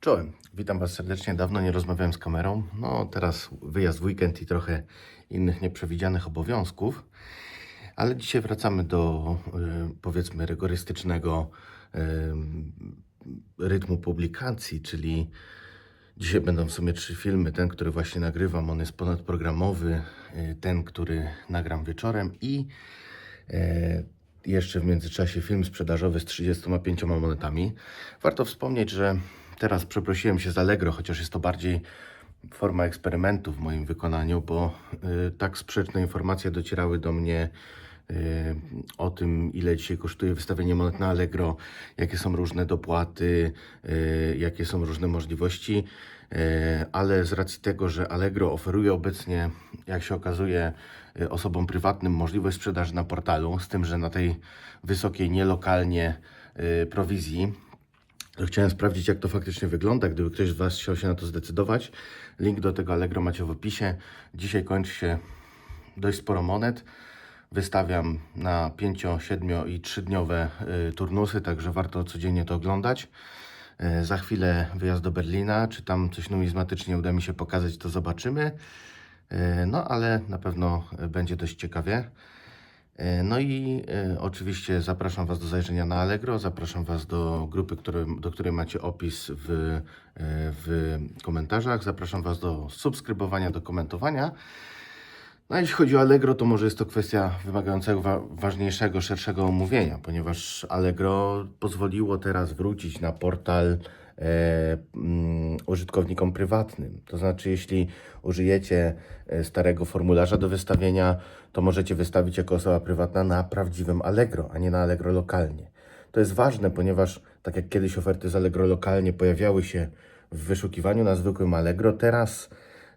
Czołem, witam Was serdecznie. Dawno nie rozmawiałem z kamerą. No, teraz wyjazd w weekend i trochę innych nieprzewidzianych obowiązków. Ale dzisiaj wracamy do y, powiedzmy rygorystycznego y, rytmu publikacji, czyli dzisiaj będą w sumie trzy filmy. Ten, który właśnie nagrywam, on jest ponadprogramowy. y, Ten, który nagram wieczorem i e, jeszcze w międzyczasie film sprzedażowy z 35 monetami. Warto wspomnieć, że teraz przeprosiłem się z Allegro, chociaż jest to bardziej forma eksperymentu w moim wykonaniu, bo y, tak sprzeczne informacje docierały do mnie y, o tym, ile dzisiaj kosztuje wystawienie monet na Allegro, jakie są różne dopłaty, y, jakie są różne możliwości, ale z racji tego, że Allegro oferuje obecnie, jak się okazuje, osobom prywatnym możliwość sprzedaży na portalu, z tym, że na tej wysokiej, nielokalnie prowizji, chciałem sprawdzić, jak to faktycznie wygląda. Gdyby ktoś z Was chciał się na to zdecydować, link do tego Allegro macie w opisie. Dzisiaj kończy się dość sporo monet. Wystawiam na 5, 7 i 3 dniowe y, turnusy, także warto codziennie to oglądać. Y, Za chwilę wyjazd do Berlina. Czy tam coś numizmatycznie uda mi się pokazać, to zobaczymy. Y, No, ale na pewno będzie dość ciekawie. E, No i e, oczywiście zapraszam Was do zajrzenia na Allegro, zapraszam Was do grupy, które, do której macie opis w, e, w komentarzach, zapraszam Was do subskrybowania, do komentowania. No a jeśli chodzi o Allegro, to może jest to kwestia wymagającego wa- ważniejszego, szerszego omówienia, ponieważ Allegro pozwoliło teraz wrócić na portal użytkownikom prywatnym. To znaczy, jeśli użyjecie e, starego formularza do wystawienia, to możecie wystawić jako osoba prywatna na prawdziwym Allegro, a nie na Allegro lokalnie. To jest ważne, ponieważ tak jak kiedyś oferty z Allegro lokalnie pojawiały się w wyszukiwaniu na zwykłym Allegro, teraz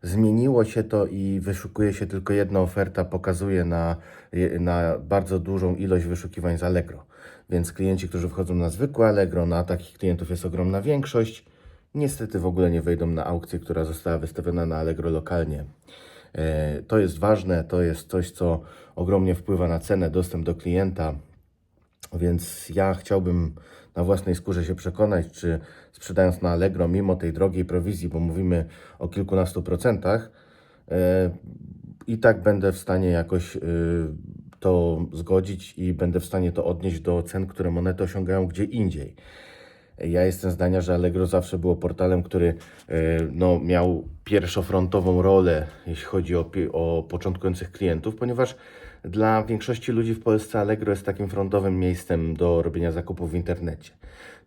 zmieniło się to i wyszukuje się tylko jedna oferta, pokazuje na, na bardzo dużą ilość wyszukiwań z Allegro. Więc klienci, którzy wchodzą na zwykłe Allegro, na takich klientów jest ogromna większość, niestety w ogóle nie wejdą na aukcję, która została wystawiona na Allegro lokalnie. E, To jest ważne, to jest coś, co ogromnie wpływa na cenę, dostęp do klienta. Więc ja chciałbym na własnej skórze się przekonać, czy sprzedając na Allegro, mimo tej drogiej prowizji, bo mówimy o kilkunastu procentach, e, i tak będę w stanie jakoś e, to zgodzić i będę w stanie to odnieść do cen, które monety osiągają gdzie indziej. Ja jestem zdania, że Allegro zawsze było portalem, który e, no, miał pierwszofrontową rolę, jeśli chodzi o, o początkujących klientów, ponieważ dla większości ludzi w Polsce Allegro jest takim frontowym miejscem do robienia zakupów w internecie.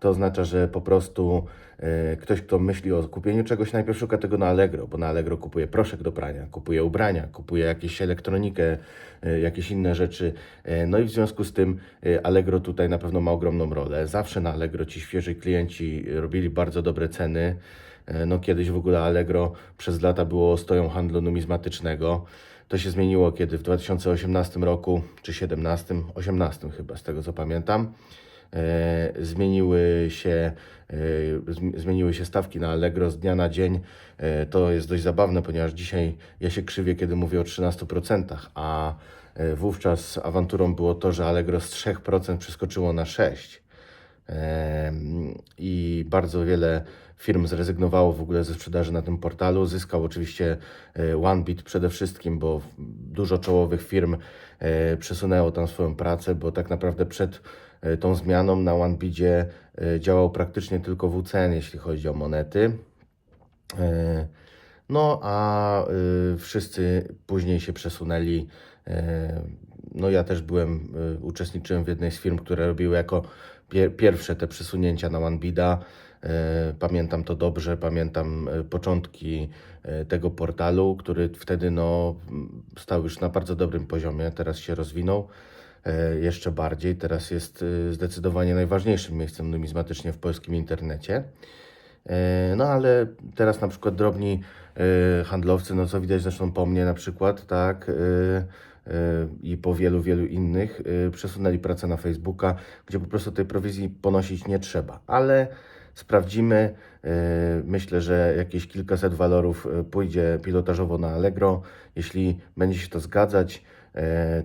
To oznacza, że po prostu e, ktoś, kto myśli o kupieniu czegoś, najpierw szuka tego na Allegro, bo na Allegro kupuje proszek do prania, kupuje ubrania, kupuje jakieś elektronikę, e, jakieś inne rzeczy. E, no i w związku z tym Allegro tutaj na pewno ma ogromną rolę. Zawsze na Allegro ci świeżi klienci robili bardzo dobre ceny. No kiedyś w ogóle Allegro przez lata było stoją handlu numizmatycznego. To się zmieniło kiedy w 2018 roku, czy 17, 18 chyba, z tego co pamiętam. E, zmieniły się, e, zm- zmieniły się stawki na Allegro z dnia na dzień. E, to jest dość zabawne, ponieważ dzisiaj ja się krzywię, kiedy mówię o 13%, a wówczas awanturą było to, że Allegro z 3% przeskoczyło na 6%. I bardzo wiele firm zrezygnowało w ogóle ze sprzedaży na tym portalu. Zyskał oczywiście e, OneBit przede wszystkim, bo dużo czołowych firm e, przesunęło tam swoją pracę, bo tak naprawdę przed e, tą zmianą na OneBidzie działał praktycznie tylko WCN, jeśli chodzi o monety. No, a y, wszyscy później się przesunęli. No, ja też byłem, uczestniczyłem w jednej z firm, które robiły jako pier pierwsze te przesunięcia na OneBida. E, Pamiętam to dobrze, pamiętam e, początki e, tego portalu, który wtedy no, stał już na bardzo dobrym poziomie, teraz się rozwinął jeszcze bardziej. Teraz jest zdecydowanie najważniejszym miejscem numizmatycznie w polskim internecie. No ale teraz na przykład drobni handlowcy, no co widać zresztą po mnie na przykład, tak, i po wielu, wielu innych, e, przesunęli pracę na Facebooka, gdzie po prostu tej prowizji ponosić nie trzeba. Ale sprawdzimy. e, Myślę, że jakieś kilkaset walorów e, pójdzie pilotażowo na Allegro. Jeśli będzie się to zgadzać,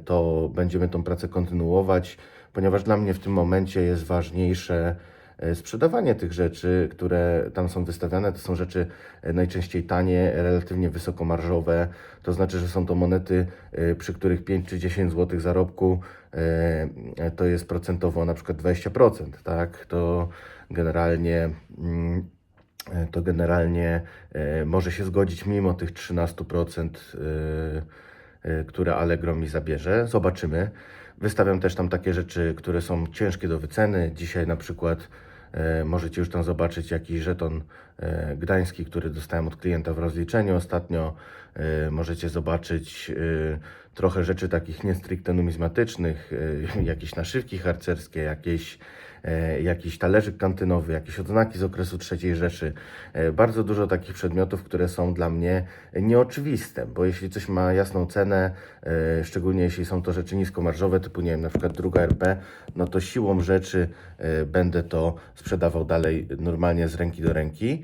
to będziemy tą pracę kontynuować, ponieważ dla mnie w tym momencie jest ważniejsze sprzedawanie tych rzeczy, które tam są wystawiane, to są rzeczy e, najczęściej tanie, relatywnie wysokomarżowe. To znaczy, że są to monety, e, przy których 5 czy 10 zł zarobku e, to jest procentowo na przykład 20%, tak? To generalnie. Mm, e, to generalnie e, może się zgodzić mimo tych 13%, e, e, które Allegro mi zabierze. Zobaczymy. Wystawiam też tam takie rzeczy, które są ciężkie do wyceny. Dzisiaj na przykład e, możecie już tam zobaczyć jakiś żeton e, gdański, który dostałem od klienta w rozliczeniu ostatnio. E, możecie zobaczyć e, trochę rzeczy takich nie stricte numizmatycznych, e, jakieś naszywki harcerskie, jakieś e, jakiś talerzyk kantynowy, jakieś odznaki z okresu III Rzeszy. E, Bardzo dużo takich przedmiotów, które są dla mnie nieoczywiste, bo jeśli coś ma jasną cenę, e, szczególnie jeśli są to rzeczy niskomarżowe, typu nie wiem, na przykład druga RP, no to siłą rzeczy e, będę to sprzedawał dalej normalnie z ręki do ręki,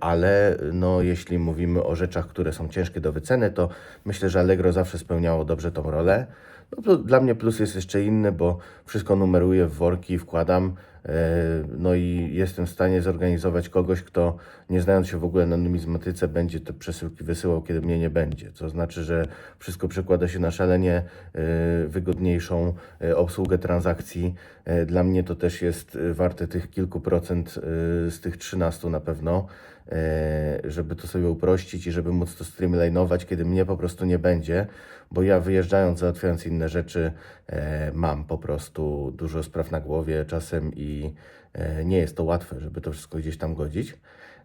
ale no jeśli mówimy o rzeczach, które są ciężkie do wyceny, to myślę, że Allegro zawsze spełniało dobrze tą rolę. No dla mnie plus jest jeszcze inny, bo wszystko numeruję w worki, wkładam, e, no i jestem w stanie zorganizować kogoś, kto nie znając się w ogóle na numizmatyce, będzie te przesyłki wysyłał, kiedy mnie nie będzie. To znaczy, że wszystko przekłada się na szalenie e, wygodniejszą obsługę transakcji. Dla mnie to też jest warte tych kilku procent z tych 13 na pewno żeby to sobie uprościć i żeby móc to streamlinować, kiedy mnie po prostu nie będzie, bo ja wyjeżdżając, załatwiając inne rzeczy, e, mam po prostu dużo spraw na głowie czasem i e, nie jest to łatwe, żeby to wszystko gdzieś tam godzić.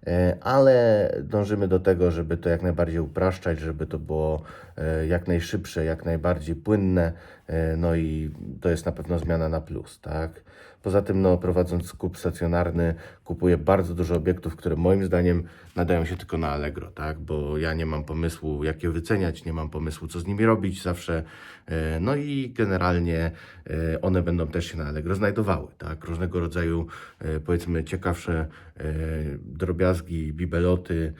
E, Ale dążymy do tego, żeby to jak najbardziej upraszczać, żeby to było e, jak najszybsze, jak najbardziej płynne. E, No i to jest na pewno zmiana na plus, tak? Poza tym, no, prowadząc skup stacjonarny, kupuję bardzo dużo obiektów, które moim zdaniem nadają się tylko na Allegro, tak? Bo ja nie mam pomysłu, jak je wyceniać, nie mam pomysłu, co z nimi robić zawsze. E, No i generalnie e, one będą też się na Allegro znajdowały, tak? Różnego rodzaju, powiedzmy, ciekawsze drobiazgi, bibeloty,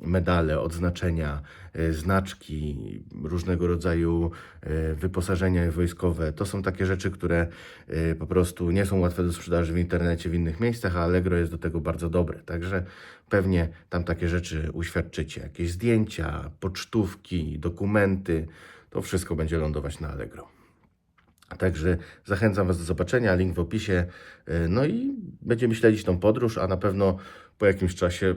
medale, odznaczenia, znaczki, różnego rodzaju e, wyposażenia wojskowe. To są takie rzeczy, które e, po prostu nie są łatwe do sprzedaży w internecie, w innych miejscach, a Allegro jest do tego bardzo dobre. Także pewnie tam takie rzeczy uświadczycie. Jakieś zdjęcia, pocztówki, dokumenty, to wszystko będzie lądować na Allegro. Także zachęcam Was do zobaczenia, link w opisie. E, No i będziemy śledzić tą podróż, a na pewno po jakimś czasie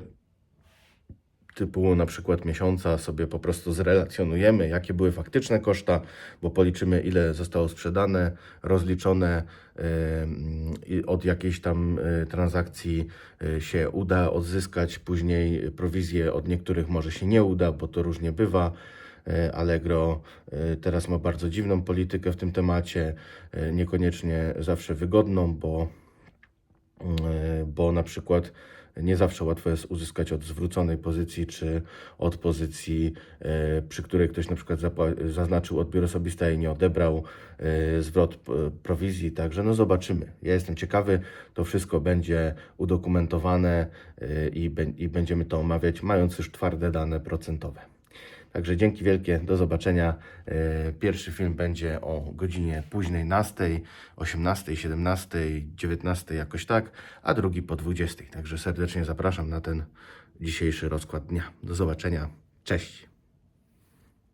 typu na przykład miesiąca sobie po prostu zrelacjonujemy, jakie były faktyczne koszta, bo policzymy, ile zostało sprzedane, rozliczone i od jakiejś tam e, transakcji e, się uda odzyskać, później prowizję od niektórych może się nie uda, bo to różnie bywa. Allegro teraz ma bardzo dziwną politykę w tym temacie, niekoniecznie zawsze wygodną, bo bo na przykład nie zawsze łatwo jest uzyskać od zwróconej pozycji, czy od pozycji, e, przy której ktoś na przykład zaznaczył odbiór osobisty i nie odebrał e, zwrot p- prowizji. Także no zobaczymy. Ja jestem ciekawy, to wszystko będzie udokumentowane e, i, i będziemy to omawiać, mając już twarde dane procentowe. Także dzięki wielkie, do zobaczenia. E, Pierwszy film będzie o godzinie późnej nastej, 18, 17, 19 jakoś tak, a drugi po 20. Także serdecznie zapraszam na ten dzisiejszy rozkład dnia. Do zobaczenia. Cześć.